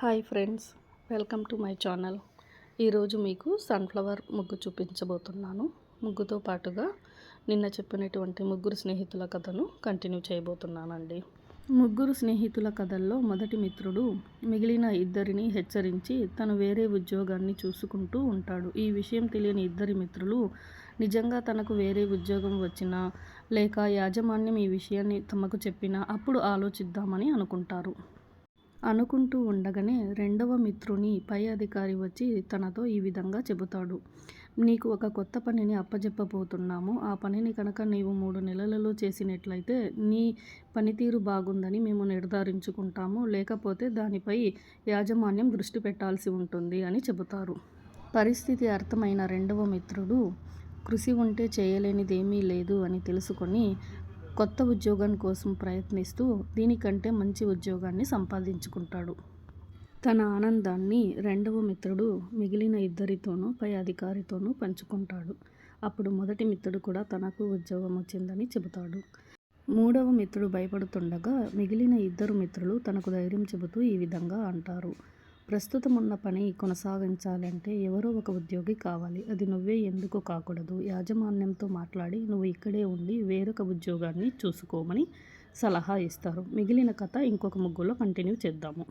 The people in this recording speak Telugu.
Hi friends welcome to my channel. ఈరోజు మీకు సన్ఫ్లవర్ ముగ్గు చూపించబోతున్నాను. ముగ్గుతో పాటుగా నిన్న చెప్పినటువంటి ముగ్గురు స్నేహితుల కథను కంటిన్యూ చేయబోతున్నానండి. ముగ్గురు స్నేహితుల కథల్లో మొదటి మిత్రుడు మిగిలిన ఇద్దరిని హెచ్చరించి తను వేరే ఉద్యోగాన్ని చూసుకుంటూ ఉంటాడు. ఈ విషయం తెలియని ఇద్దరి మిత్రులు నిజంగా తనకు వేరే ఉద్యోగం వచ్చినా లేక యాజమాన్యం ఈ విషయాన్ని తమకు చెప్పినా అప్పుడు ఆలోచిద్దామని అనుకుంటారు. అనుకుంటూ ఉండగానే రెండవ మిత్రుని పై అధికారి వచ్చి తనతో ఈ విధంగా చెబుతాడు. నీకు ఒక కొత్త పనిని అప్పజెప్పబోతున్నాము. ఆ పనిని కనుక నీవు మూడు నెలలలో చేసినట్లయితే నీ పనితీరు బాగుందని మేము నిర్ధారించుకుంటాము. లేకపోతే దానిపై యాజమాన్యం దృష్టి పెట్టాల్సి ఉంటుంది అని చెబుతారు. పరిస్థితి అర్థమైన రెండవ మిత్రుడు కృషి ఉంటే చేయలేనిదేమీ లేదు అని తెలుసుకొని కొత్త ఉద్యోగం కోసం ప్రయత్నిస్తూ దీనికంటే మంచి ఉద్యోగాన్ని సంపాదించుకుంటాడు. తన ఆనందాన్ని రెండవ మిత్రుడు మిగిలిన ఇద్దరితోనూ పై అధికారితోనూ పంచుకుంటాడు. అప్పుడు మొదటి మిత్రుడు కూడా తనకు ఉద్యోగం వచ్చిందని చెబుతాడు. మూడవ మిత్రుడు భయపడుతుండగా మిగిలిన ఇద్దరు మిత్రులు తనకు ధైర్యం చెబుతూ ఈ విధంగా అంటారు. ప్రస్తుతం ఉన్న పని కొనసాగించాలంటే ఎవరో ఒక ఉద్యోగి కావాలి. అది నువ్వే ఎందుకు కాకూడదు. యాజమాన్యంతో మాట్లాడి నువ్వు ఇక్కడే ఉండి వేరొక ఉద్యోగాన్ని చూసుకోమని సలహా ఇస్తారు. మిగిలిన కథ ఇంకొక ముగ్గులో కంటిన్యూ చేద్దాము.